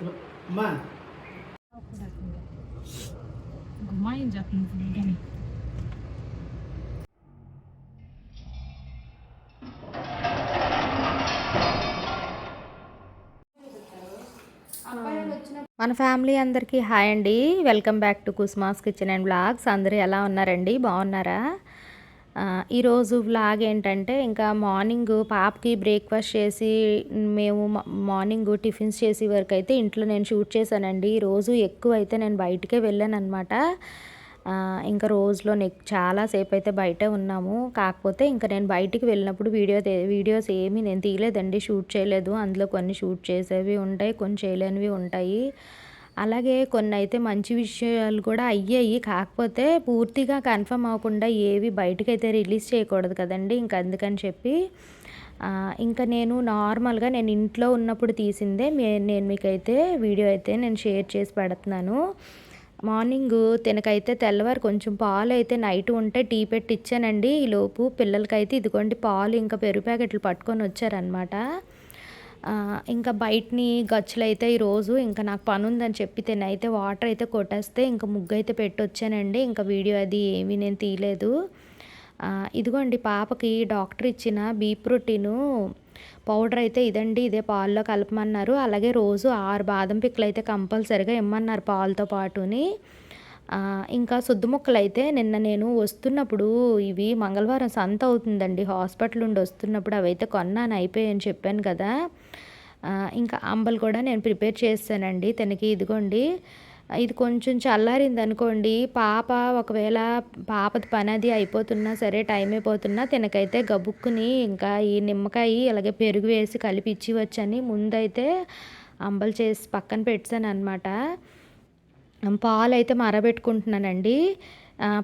అమ్మా. గుమ్మాయించేస్తుంది మన ఫ్యామిలీ అందరికీ హాయ్ అండి. Welcome back to Kusma's kitchen and blogs. అందరూ ఎలా ఉన్నారండి? బాగున్నారా? ఈరోజు వ్లాగ్ ఏంటంటే ఇంకా మార్నింగ్ పాపకి బ్రేక్ఫాస్ట్ చేసి మేము మార్నింగ్ టిఫిన్స్ చేసే వరకు అయితే ఇంట్లో నేను షూట్ చేశానండి. రోజు ఎక్కువ అయితే నేను బయటికే వెళ్ళాను అనమాట ఇంకా రోజులో నెక్ చాలాసేపు అయితే బయటే ఉన్నాము. కాకపోతే ఇంకా నేను బయటికి వెళ్ళినప్పుడు వీడియో వీడియోస్ ఏమీ నేను తీయలేదండి. షూట్ చేయలేదు. అందులో కొన్ని షూట్ చేసేవి ఉంటాయి కొన్ని చేయలేనివి ఉంటాయి. అలాగే కొన్ని అయితే మంచి విషయాలు కూడా అయ్యాయి. కాకపోతే పూర్తిగా కన్ఫర్మ్ అవ్వకుండా ఏవి బయటకైతే రిలీజ్ చేయకూడదు కదండి. ఇంకా అందుకని చెప్పి ఇంకా నేను నార్మల్గా నేను ఇంట్లో ఉన్నప్పుడు తీసిందే మే- నేను మీకైతే వీడియో అయితే నేను షేర్ చేసి పెడుతున్నాను. మార్నింగ్ తినకైతే తెల్లవారు కొంచెం పాలు అయితే నైట్ ఉంటే టీ పెట్టి ఇచ్చానండి ఈ లోపు పిల్లలకైతే ఇదిగోండి పాలు ఇంకా పెరుగు ప్యాకెట్లు పట్టుకొని వచ్చారనమాట ఇంకా బయటని గచ్చులు అయితే ఈరోజు ఇంకా నాకు పని ఉందని చెప్పి తినైతే వాటర్ అయితే కొట్టేస్తే ఇంకా ముగ్గు అయితే పెట్టొచ్చానండి. ఇంకా వీడియో అది ఏమీ నేను తీయలేదు. ఇదిగోండి పాపకి డాక్టర్ ఇచ్చిన బీప్ ప్రోటీను పౌడర్ అయితే ఇదండి ఇదే పాల్లో కలపమన్నారు. అలాగే రోజు ఆరు బాదం పిక్కలు అయితే కంపల్సరిగా ఇమ్మన్నారు పాలతో పాటుని. ఇంకా సుద్దు ముక్కలు అయితే నిన్న నేను వస్తున్నప్పుడు ఇవి మంగళవారం సంత అవుతుందండి. హాస్పిటల్ నుండి వస్తున్నప్పుడు అవి అయితే కొన్నాను అయిపోయాయని చెప్పాను కదా. ఇంకా అంబలు కూడా నేను ప్రిపేర్ చేస్తానండి తనకి ఇదిగోండి. ఇది కొంచెం చల్లారింది అనుకోండి. పాప ఒకవేళ పాపది పని అది అయిపోతున్నా సరే టైం అయిపోతున్నా తినకైతే గబుక్కుని ఇంకా ఈ నిమ్మకాయ అలాగే పెరుగు వేసి కలిపి ఇచ్చి వచ్చని ముందైతే అంబలు చేసి పక్కన పెట్టాను అనమాట పాలు అయితే మరబెట్టుకుంటున్నానండి.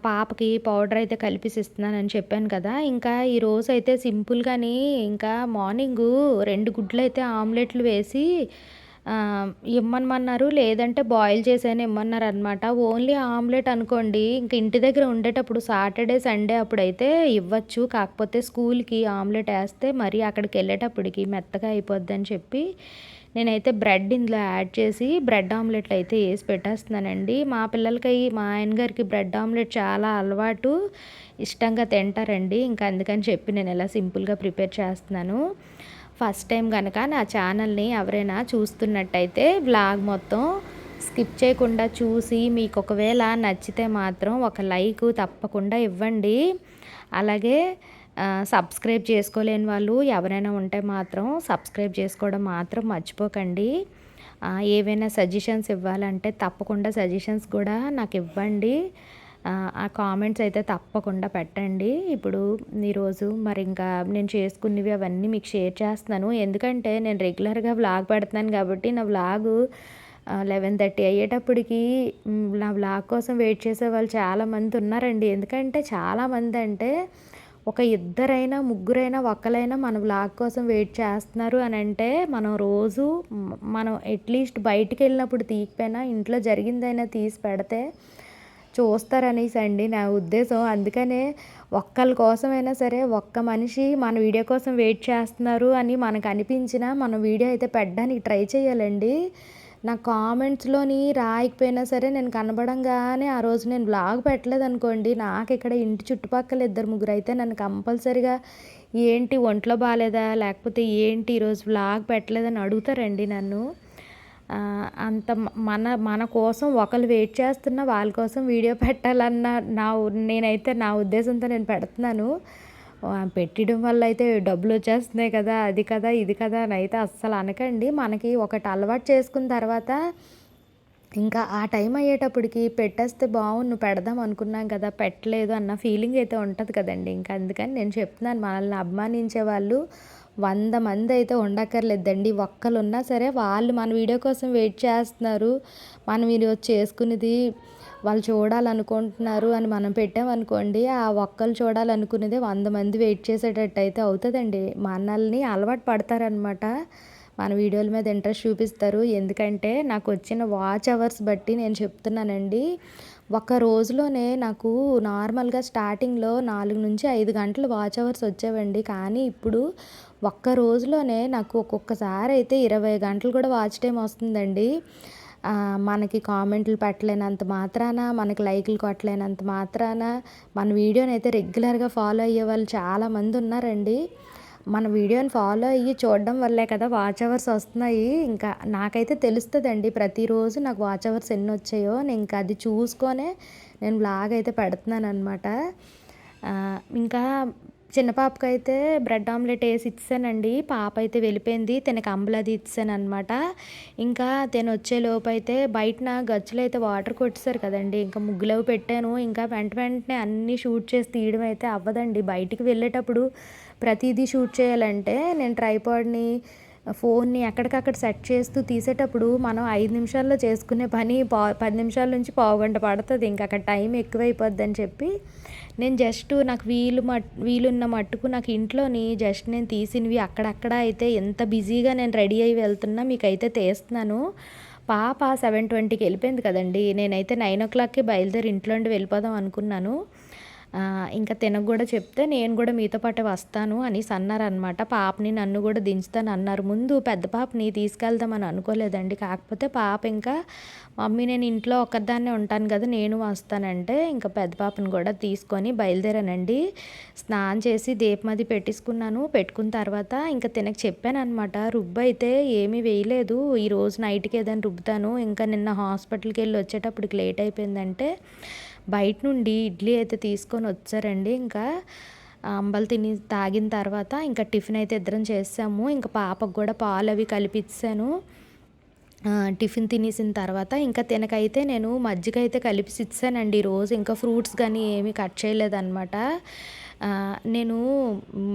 పాపకి పౌడర్ అయితే కలిపిసిస్తున్నానని చెప్పాను కదా. ఇంకా ఈరోజు అయితే సింపుల్గాని ఇంకా మార్నింగు రెండు గుడ్లు అయితే ఆమ్లెట్లు వేసి ఇమ్మనమన్నారు లేదంటే బాయిల్ చేసాను ఇమ్మన్నారు అనమాట ఓన్లీ ఆమ్లెట్ అనుకోండి ఇంకా ఇంటి దగ్గర ఉండేటప్పుడు సాటర్డే సండే అప్పుడైతే ఇవ్వచ్చు. కాకపోతే స్కూల్కి ఆమ్లెట్ వేస్తే మరి అక్కడికి వెళ్ళేటప్పటికి మెత్తగా అయిపోద్ది అని చెప్పి నేనైతే బ్రెడ్ ఇందులో యాడ్ చేసి బ్రెడ్ ఆమ్లెట్లు అయితే వేసి పెట్టేస్తున్నానండి. మా పిల్లలకి మా ఆయన గారికి బ్రెడ్ ఆమ్లెట్ చాలా అలవాటు. ఇష్టంగా తింటారండి. ఇంకా అందుకని చెప్పి నేను ఇలా సింపుల్గా ప్రిపేర్ చేస్తున్నాను. ఫస్ట్ టైం కనుక నా ఛానల్ని ఎవరైనా చూస్తున్నట్టయితే బ్లాగ్ మొత్తం స్కిప్ చేయకుండా చూసి మీకు ఒకవేళ నచ్చితే మాత్రం ఒక లైక్ తప్పకుండా ఇవ్వండి. అలాగే సబ్స్క్రైబ్ చేసుకోలేని వాళ్ళు ఎవరైనా ఉంటే మాత్రం సబ్స్క్రైబ్ చేసుకోవడం మాత్రం మర్చిపోకండి. ఏవైనా సజెషన్స్ ఇవ్వాలంటే తప్పకుండా సజెషన్స్ కూడా నాకు ఇవ్వండి. ఆ, కామెంట్స్ అయితే తప్పకుండా పెట్టండి. ఇప్పుడు ఈరోజు మరి ఇంకా నేను చేసుకున్నవి అవన్నీ మీకు షేర్ చేస్తున్నాను. ఎందుకంటే నేను రెగ్యులర్గా వ్లాగ్ పెడుతున్నాను కాబట్టి నా వ్లాగు లెవెన్ థర్టీ అయ్యేటప్పటికి నా వ్లాగ్ కోసం వెయిట్ చేసే వాళ్ళు చాలామంది ఉన్నారండి. ఎందుకంటే చాలామంది అంటే ఒక ఇద్దరైనా ముగ్గురైనా ఒక్కలైనా మన వ్లాగ్ కోసం వెయిట్ చేస్తున్నారు అని అంటే మనం రోజు మనం అట్లీస్ట్ బయటికి వెళ్ళినప్పుడు తీయకపోయినా ఇంట్లో జరిగిందైనా తీసి పెడితే చూస్తారనేసి అండి నా ఉద్దేశం. అందుకనే ఒక్కళ్ళ కోసమైనా సరే ఒక్క మనిషి మన వీడియో కోసం వెయిట్ చేస్తున్నారు అని మనకు అనిపించినా మన వీడియో అయితే పెట్టడానికి ట్రై చేయాలండి. నా కామెంట్స్లోని రాయకపోయినా సరే నేను కనబడంగానే ఆ రోజు నేను బ్లాగ్ పెట్టలేదు అనుకోండి నాకు ఇక్కడ ఇంటి చుట్టుపక్కల ఇద్దరు ముగ్గురు అయితే నన్ను కంపల్సరిగా ఏంటి ఒంట్లో బాగాలేదా లేకపోతే ఏంటి ఈరోజు బ్లాగ్ పెట్టలేదని అడుగుతారండి నన్ను. అంత మన మన కోసం ఒకరు వెయిట్ చేస్తున్న వాళ్ళ కోసం వీడియో పెట్టాలన్న నా నేనైతే నా ఉద్దేశంతో నేను పెడుతున్నాను. పెట్టడం వల్ల అయితే డబ్బులు వచ్చేస్తున్నాయి కదా అది కదా ఇది కదా అని అయితే అస్సలు అనకండి. మనకి ఒకటి అలవాటు చేసుకున్న తర్వాత ఇంకా ఆ టైం అయ్యేటప్పటికి పెట్టేస్తే బాగుండు పెడదాం అనుకున్నాం కదా పెట్టలేదు అన్న ఫీలింగ్ అయితే ఉంటుంది కదండి. ఇంకా అందుకని నేను చెప్తున్నాను మనల్ని అభిమానించే వాళ్ళు వంద మంది అయితే ఉండక్కర్లేదండి. ఒక్కరు ఉన్నా సరే వాళ్ళు మన వీడియో కోసం వెయిట్ చేస్తున్నారు. మనం వీడియో చేసుకునేది వాళ్ళు చూడాలనుకుంటున్నారు అని మనం పెట్టామనుకోండి ఆ ఒక్కరు చూడాలనుకునేది వంద మంది వెయిట్ చేసేటట్టు అయితే అవుతుందండి. మనల్ని అలవాటు పడతారనమాట మన వీడియోల మీద ఇంట్రెస్ట్ చూపిస్తారు. ఎందుకంటే నాకు వచ్చిన వాచ్ అవర్స్ బట్టి నేను చెప్తున్నానండి. ఒక్క రోజులోనే నాకు నార్మల్గా స్టార్టింగ్లో నాలుగు నుంచి ఐదు గంటలు వాచ్ అవర్స్ వచ్చేవండి. కానీ ఇప్పుడు ఒక్క రోజులోనే నాకు ఒక్కొక్కసారి అయితే ఇరవై గంటలు కూడా వాచ్ టైం వస్తుందండి. మనకి కామెంట్లు పెట్టలేనంత మాత్రాన మనకి లైక్లు కొట్టలేనంత మాత్రాన మన వీడియోని అయితే రెగ్యులర్గా ఫాలో అయ్యే వాళ్ళు చాలామంది ఉన్నారండి. మన వీడియోని ఫాలో అయ్యి చూడడం వల్లే కదా వాచ్ అవర్స్ వస్తున్నాయి. ఇంకా నాకైతే తెలుస్తుందండి. ప్రతిరోజు నాకు వాచ్ అవర్స్ ఎన్ని వచ్చాయో నేను ఇంకా అది చూసుకొనే నేను బ్లాగ్ అయితే పెడుతున్నాను అనమాట ఇంకా చిన్న పాపకైతే బ్రెడ్ ఆమ్లెట్ వేసి ఇచ్చానండి. పాప అయితే వెళ్ళిపోయింది. తనకి అంబలది ఇచ్చాను అనమాట ఇంకా తను వచ్చే లోపు అయితే బయటన గచ్చులు అయితే వాటర్ కొట్టేశారు కదండి. ఇంకా ముగ్గులవి పెట్టాను. ఇంకా వెంట వెంటనే అన్నీ షూట్ చేసి తీయడం అయితే అవ్వదండి. బయటికి వెళ్ళేటప్పుడు ప్రతిదీ షూట్ చేయాలంటే నేను ట్రైపాడ్ని ఫోన్ని ఎక్కడికక్కడ సెట్ చేస్తూ తీసేటప్పుడు మనం ఐదు నిమిషాల్లో చేసుకునే పని పా పది నిమిషాల నుంచి పావు గంట పడుతుంది. ఇంకా అక్కడ టైం ఎక్కువైపోద్ది అని చెప్పి నేను జస్ట్ నాకు వీలు మట్ వీలున్న మట్టుకు నాకు ఇంట్లోని జస్ట్ నేను తీసినవి అక్కడక్కడ అయితే ఎంత బిజీగా నేను రెడీ అయ్యి వెళ్తున్నా మీకైతే తీస్తున్నాను. పాప సెవెన్ ట్వంటీకి వెళ్ళిపోయింది కదండి. నేనైతే నైన్ ఓ క్లాక్కి బయలుదేరి ఇంట్లోండి వెళ్ళిపోదాం అనుకున్నాను. ఇంకా తినకు కూడా చెప్తే నేను కూడా మీతో పాటు వస్తాను అనేసి అన్నారనమాట పాపని నన్ను కూడా దించుతాను అన్నారు. ముందు పెద్ద పాపని తీసుకెళ్దామని అనుకోలేదండి. కాకపోతే పాప ఇంకా మమ్మీ నేను ఇంట్లో ఒక్కదాన్నే ఉంటాను కదా నేను వస్తానంటే ఇంకా పెద్ద పాపని కూడా తీసుకొని బయలుదేరానండి. స్నానం చేసి దీపమది పెట్టించుకున్నాను పెట్టుకున్న తర్వాత ఇంకా తినకు చెప్పాను అనమాట రుబ్బు అయితే ఏమీ వేయలేదు. ఈరోజు నైట్కి ఏదైనా రుబ్బుతాను. ఇంకా నిన్న హాస్పిటల్కి వెళ్ళి వచ్చేటప్పటికి లేట్ అయిపోయిందంటే బయట నుండి ఇడ్లీ అయితే తీసుకొని వచ్చారండి. ఇంకా అంబలు తిని తాగిన తర్వాత ఇంకా టిఫిన్ అయితే ఇద్దరం చేసాము. ఇంకా పాపకు కూడా పాలు అవి కలిపిచ్చాను. టిఫిన్ తినేసిన తర్వాత ఇంకా తినకైతే నేను మజ్జిగ అయితే కలిపి ఇచ్చానండి రోజు ఇంకా ఫ్రూట్స్ కానీ ఏమీ కట్ చేయలేదన్నమాట. నేను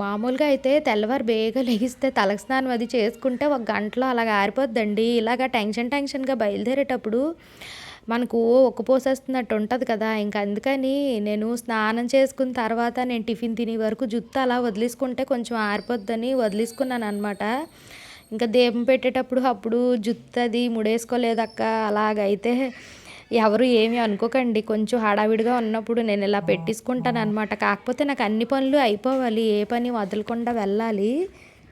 మామూలుగా అయితే తెల్లవారు బేగా లెగిస్తే తలస్నానం అది చేసుకుంటే ఒక గంటలో అలాగ ఆరిపోద్దండి. ఇలాగ టెన్షన్ టెన్షన్గా బయలుదేరేటప్పుడు మనకు ఒక్క పోసేస్తున్నట్టు ఉంటుంది కదా ఇంకా అందుకని నేను స్నానం చేసుకున్న తర్వాత నేను టిఫిన్ తినే వరకు జుత్తు అలా వదిలేసుకుంటే కొంచెం ఆరిపోద్దని వదిలేసుకున్నాను అనమాట ఇంకా దీపం పెట్టేటప్పుడు అప్పుడు జుత్తు అది ముడేసుకోలేదక్క అలాగైతే ఎవరు ఏమి అనుకోకండి కొంచెం హడావిడిగా ఉన్నప్పుడు నేను ఇలా పెట్టించుకుంటాను అనమాట కాకపోతే నాకు అన్ని పనులు అయిపోవాలి ఏ పని వదలకుండా వెళ్ళాలి.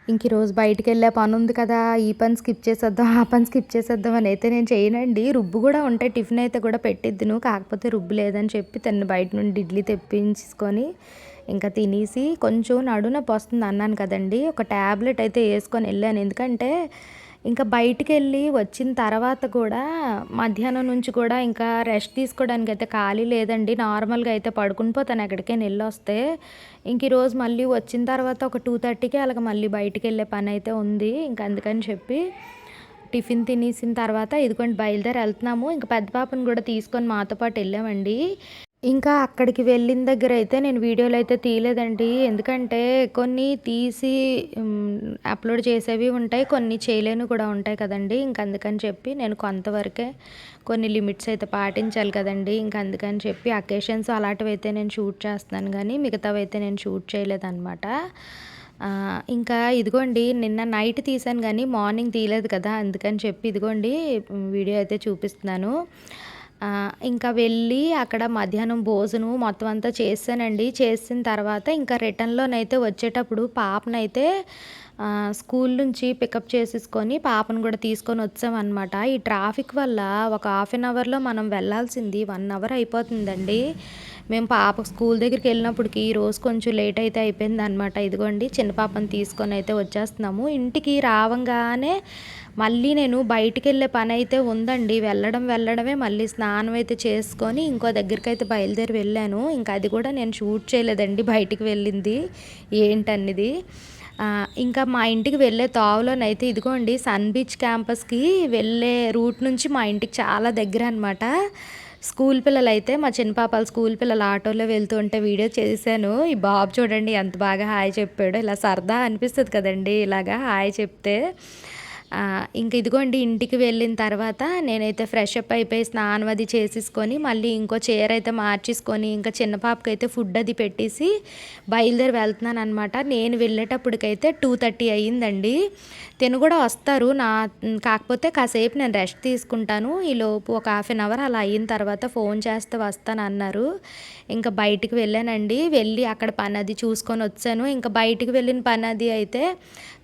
ఇంక ఈరోజు బయటికి వెళ్ళే పని ఉంది కదా ఈ పని స్కిప్ చేసేద్దాం ఆ పని స్కిప్ చేసేద్దాం అని అయితే నేను చేయనండి. రుబ్బు కూడా ఉంటే టిఫిన్ అయితే కూడా పెట్టిద్దును కాకపోతే రుబ్బు లేదని చెప్పి తను బయట నుండి ఇడ్లీ తెప్పించుకొని ఇంకా తినేసి కొంచెం నడునొప్పి వస్తుంది అన్నాను కదండి. ఒక ట్యాబ్లెట్ అయితే వేసుకొని వెళ్ళాను. ఎందుకంటే ఇంకా బయటికి వెళ్ళి వచ్చిన తర్వాత కూడా మధ్యాహ్నం నుంచి కూడా ఇంకా రెస్ట్ తీసుకోవడానికి అయితే ఖాళీ లేదండి. నార్మల్గా అయితే పడుకుని పోతాను ఎక్కడికైనా వెళ్ళి వస్తే. ఇంక ఈరోజు మళ్ళీ వచ్చిన తర్వాత ఒక టూ థర్టీకి అలాగ మళ్ళీ బయటికి వెళ్ళే పని అయితే ఉంది. ఇంక అందుకని చెప్పి టిఫిన్ తినేసిన తర్వాత ఇదిగోండి బయలుదేరి వెళ్తున్నాము. ఇంకా పెద్ద పాపను కూడా తీసుకొని మాతో పాటు వెళ్ళామండి. ఇంకా అక్కడికి వెళ్ళిన దగ్గర అయితే నేను వీడియోలు అయితే తీయలేదండి. ఎందుకంటే కొన్ని తీసి అప్లోడ్ చేసేవి ఉంటాయి కొన్ని చేయలేని కూడా ఉంటాయి కదండి. ఇంకా అందుకని చెప్పి నేను కొంతవరకే కొన్ని లిమిట్స్ అయితే పాటించాలి కదండి. ఇంకా అందుకని చెప్పి అకేషన్స్ అలాంటివి అయితే నేను షూట్ చేస్తున్నాను కానీ మిగతావి అయితే నేను షూట్ చేయలేదన్నమాట. ఇంకా ఇదిగోండి నిన్న నైట్ తీసాను కానీ మార్నింగ్ తీయలేదు కదా. అందుకని చెప్పి ఇదిగోండి వీడియో అయితే చూపిస్తున్నాను. ఇంకా వెళ్ళి అక్కడ మధ్యాహ్నం భోజనం మొత్తం అంతా చేసానండి చేసిన తర్వాత ఇంకా రిటర్న్లోనైతే వచ్చేటప్పుడు పాపనైతే స్కూల్ నుంచి పికప్ చేసేసుకొని పాపను కూడా తీసుకొని వచ్చామన్నమాట. ఈ ట్రాఫిక్ వల్ల ఒక హాఫ్ అన్ అవర్లో మనం వెళ్ళాల్సింది వన్ అవర్ అయిపోతుందండి. మేము పాప స్కూల్ దగ్గరికి వెళ్ళినప్పటికి రోజు కొంచెం లేట్ అయితే అయిపోయింది అనమాట ఇదిగోండి చిన్న పాపను తీసుకొని అయితే వచ్చేస్తున్నాము. ఇంటికి రావంగానే మళ్ళీ నేను బయటికి వెళ్ళే పని అయితే ఉందండి. వెళ్ళడం వెళ్ళడమే. మళ్ళీ స్నానం అయితే చేసుకొని ఇంకో దగ్గరికి అయితే బయలుదేరి వెళ్ళాను. ఇంకా అది కూడా నేను షూట్ చేయలేదండి బయటికి వెళ్ళింది. ఏంటన్నది? ఇంకా మా ఇంటికి వెళ్ళే తావులోనైతే ఇదిగోండి సన్ బీచ్ క్యాంపస్కి వెళ్ళే రూట్ నుంచి మా ఇంటికి చాలా దగ్గర అనమాట స్కూల్ పిల్లలు అయితే మా చిన్న పాపాలు స్కూల్ పిల్లలు ఆటోలో వెళ్తూ ఉంటే వీడియో చేశాను ఈ బాబు చూడండి ఎంత బాగా హాయ్ చెప్పాడు. ఇలా సరదా అనిపిస్తుంది కదండి ఇలాగా హాయ్ చెప్తే. ఇంక ఇదిగోండి ఇంటికి వెళ్ళిన తర్వాత నేనైతే ఫ్రెష్ అప్ అయిపోయి స్నానం అది చేసేసుకొని మళ్ళీ ఇంకో చీర అయితే మార్చేసుకొని ఇంకా చిన్న పాపకి అయితే ఫుడ్ అది పెట్టేసి బయలుదేరి వెళ్తున్నాను అనమాట నేను వెళ్ళేటప్పటికైతే టూ థర్టీ అయ్యిందండి. తిను కూడా వస్తారు నా కాకపోతే కాసేపు నేను రెస్ట్ తీసుకుంటాను. ఈ లోపు ఒక హాఫ్ అన్ అవర్ అలా అయిన తర్వాత ఫోన్ చేస్తే వస్తాను అన్నారు ఇంకా బయటికి వెళ్ళానండి. వెళ్ళి అక్కడ పని అది చూసుకొని వచ్చాను. ఇంకా బయటికి వెళ్ళిన పని అది అయితే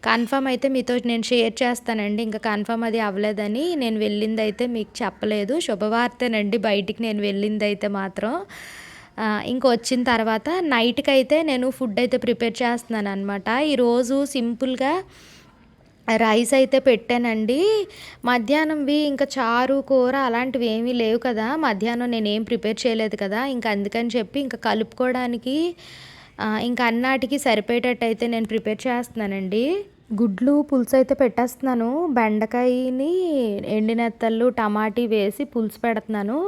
కన్ఫర్మ్ అయితే మీతో నేను షేర్ చేస్తానండి. ఇంకా కన్ఫర్మ్ అది అవ్వలేదని నేను వెళ్ళింది అయితే మీకు చెప్పలేదు. శుభవార్తేనండి బయటికి నేను వెళ్ళింది అయితే మాత్రం. ఆ, ఇంక వచ్చిన తర్వాత నైట్కి అయితే నేను ఫుడ్ అయితే ప్రిపేర్ చేస్తున్నాను అనమాట ఈరోజు సింపుల్గా రైస్ అయితే పెట్టానండి. మధ్యాహ్నంవి ఇంకా చారు కూర అలాంటివి ఏమీ లేవు కదా. మధ్యాహ్నం నేను ఏం ప్రిపేర్ చేయలేదు కదా. ఇంకా అందుకని చెప్పి ఇంకా కలుపుకోవడానికి ఇంకా అన్నాటికి సరిపోయేటట్టు అయితే నేను ప్రిపేర్ చేస్తున్నానండి. గుడ్లు పులుసు అయితే పెట్టేస్తున్నాను. బెండకాయని ఎండినెత్తళ్ళు టమాటీ వేసి పులుసు పెడుతున్నాను.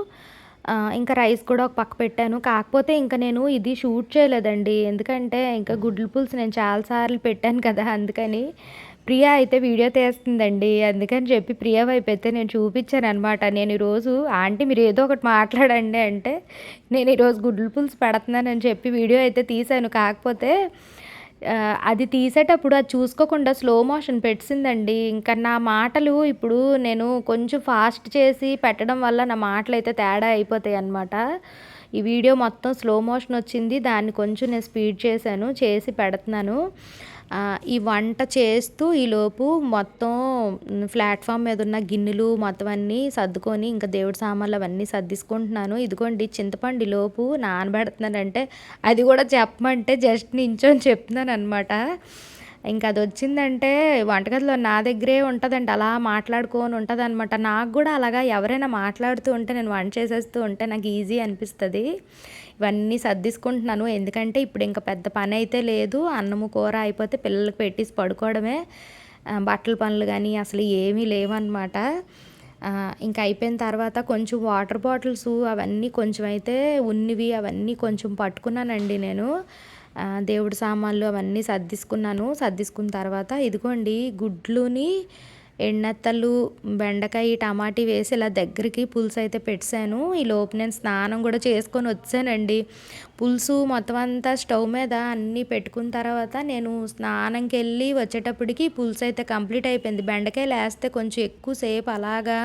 ఇంకా రైస్ కూడా ఒక పక్క పెట్టాను. కాకపోతే ఇంకా నేను ఇది షూట్ చేయలేదండి. ఎందుకంటే ఇంకా గుడ్లు పులుసు నేను చాలాసార్లు పెట్టాను కదా అందుకని. ప్రియా అయితే వీడియో తీస్తుందండి. అందుకని చెప్పి ప్రియా వైపు అయితే నేను చూపించాను అనమాట నేను ఈరోజు ఆంటీ మీరు ఏదో ఒకటి మాట్లాడండి అంటే నేను ఈరోజు గుడ్లు పులుసు పెడుతున్నానని చెప్పి వీడియో అయితే తీశాను. కాకపోతే అది తీసేటప్పుడు అది చూసుకోకుండా స్లో మోషన్ పెట్టిందండి ఇంకా నా మాటలు ఇప్పుడు నేను కొంచెం ఫాస్ట్ చేసి పెట్టడం వల్ల నా మాటలు అయితే తేడా అయిపోతాయి అన్నమాట. ఈ వీడియో మొత్తం స్లో మోషన్ వచ్చింది. దాన్ని కొంచెం నేను స్పీడ్ చేశాను చేసి పెడుతున్నాను. ఈ వంట చేస్తూ ఈలోపు మొత్తం ప్లాట్ఫామ్ మీద ఉన్న గిన్నెలు మొత్తం అన్నీ సర్దుకొని ఇంకా దేవుడి సామాన్లు అవన్నీ సర్దిసుకుంటున్నాను. ఇదిగోండి చింతపండు ఈ లోపు నానబెడుతున్నానంటే అది కూడా చెప్పమంటే జస్ట్ నించొని చెప్తున్నాను అనమాట ఇంకా అది వచ్చిందంటే వంటగదిలో నా దగ్గరే ఉంటుందండి అలా మాట్లాడుకొని ఉంటుంది అనమాట నాకు కూడా అలాగా ఎవరైనా మాట్లాడుతూ ఉంటే నేను వంట చేసేస్తూ ఉంటే నాకు ఈజీ అనిపిస్తుంది. ఇవన్నీ సర్దిసుకుంటున్నాను. ఎందుకంటే ఇప్పుడు ఇంకా పెద్ద పని అయితే లేదు. అన్నము కూర అయిపోతే పిల్లలకి పెట్టేసి పడుకోవడమే. బట్టల పనులు కానీ అసలు ఏమీ లేవన్నమాట. ఇంకా అయిపోయిన తర్వాత కొంచెం వాటర్ బాటిల్స్ అవన్నీ కొంచెం అయితే ఉన్నివి అవన్నీ కొంచెం పట్టుకున్నానండి నేను. దేవుడి సామాన్లు అవన్నీ సర్దిసుకున్నాను. సర్దిసుకున్న తర్వాత ఇదిగోండి గుడ్లుని ఎండెత్తలు బెండకాయ టమాటీ వేసి ఇలా దగ్గరికి పులుసు అయితే పెట్టాను. ఈ లోపు నేను స్నానం కూడా చేసుకొని వచ్చానండి. పులుసు మొత్తం అంతా స్టవ్ మీద అన్నీ పెట్టుకున్న తర్వాత నేను స్నానంకి వెళ్ళి వచ్చేటప్పటికి పులుసు అయితే కంప్లీట్ అయిపోయింది. బెండకాయలు వేస్తే కొంచెం ఎక్కువసేపు అలాగా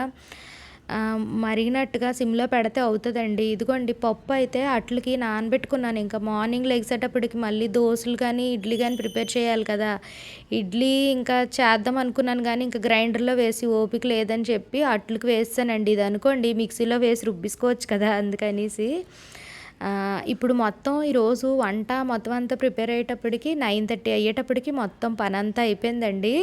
మరిగినట్టుగా సిమ్లో పెడితే అవుతుందండి. ఇదిగోండి పప్పు అయితే అట్లకి నానబెట్టుకున్నాను. ఇంకా మార్నింగ్ లెగ్సేటప్పటికి మళ్ళీ దోశలు కానీ ఇడ్లీ కానీ ప్రిపేర్ చేయాలి కదా. ఇడ్లీ ఇంకా చేద్దాం అనుకున్నాను కానీ ఇంకా గ్రైండర్లో వేసి ఓపిక లేదని చెప్పి అట్లకి వేస్తానండి. ఇది అనుకోండి మిక్సీలో వేసి రుబ్బిసుకోవచ్చు కదా అందుకనేసి. ఇప్పుడు మొత్తం ఈరోజు వంట మొత్తం అంతా ప్రిపేర్ అయ్యేటప్పటికి నైన్ థర్టీ అయ్యేటప్పటికి మొత్తం పని అంతా అయిపోయిందండి.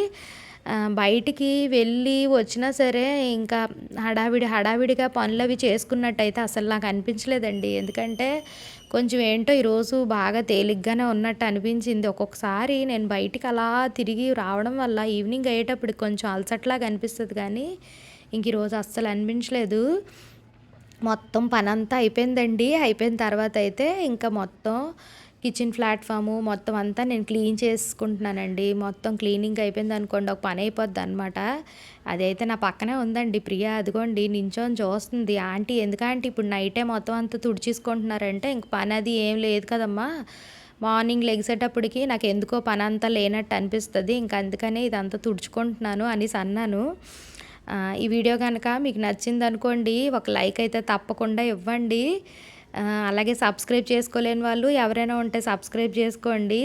బయటికి వెళ్ళి వచ్చినా సరే ఇంకా హడావిడి హడావిడిగా పనులు అవి చేసుకున్నట్టయితే అసలు నాకు అనిపించలేదండి. ఎందుకంటే కొంచెం ఏంటో ఈరోజు బాగా తేలిగ్గానే ఉన్నట్టు అనిపించింది. ఒక్కొక్కసారి నేను బయటికి అలా తిరిగి రావడం వల్ల ఈవినింగ్ అయ్యేటప్పుడు కొంచెం అలసట్లాగా అనిపిస్తుంది కానీ ఇంక ఈరోజు అస్సలు అనిపించలేదు. మొత్తం పనంతా అయిపోయిందండి. అయిపోయిన తర్వాత అయితే ఇంకా మొత్తం కిచెన్ ప్లాట్ఫాము మొత్తం అంతా నేను క్లీన్ చేసుకుంటున్నానండి. మొత్తం క్లీనింగ్ అయిపోయింది అనుకోండి ఒక పని అయిపోద్ది అనమాట అదైతే నా పక్కనే ఉందండి ప్రియా అదిగోండి నించొని చూస్తుంది. ఆంటీ ఎందుకంటే ఇప్పుడు నైటే మొత్తం అంతా తుడిచేసుకుంటున్నారంటే ఇంక పని అది ఏం లేదు కదమ్మా. మార్నింగ్ లెగిసేటప్పటికి నాకు ఎందుకో పని అంతా లేనట్టు అనిపిస్తుంది. ఇంకా అందుకనే ఇదంతా తుడుచుకుంటున్నాను అనేసి అన్నాను. ఈ వీడియో కనుక మీకు నచ్చింది అనుకోండి ఒక లైక్ అయితే తప్పకుండా ఇవ్వండి. అలాగే సబ్స్క్రైబ్ చేసుకోలేని వాళ్ళు ఎవరైనా ఉంటే సబ్స్క్రైబ్ చేసుకోండి.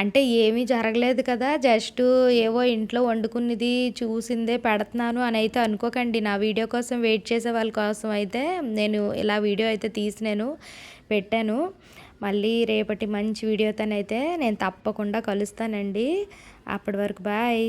అంటే ఏమీ జరగలేదు కదా జస్ట్ ఏవో ఇంట్లో వండుకున్నది చూసిందే పెడుతున్నాను అని అయితే అనుకోకండి. నా వీడియో కోసం వెయిట్ చేసే వాళ్ళ కోసం అయితే నేను ఇలా వీడియో అయితే తీసి నేను పెట్టాను. మళ్ళీ రేపటి మంచి వీడియోతోనైతే నేను తప్పకుండా కలుస్తానండి. అప్పటి వరకు బాయ్.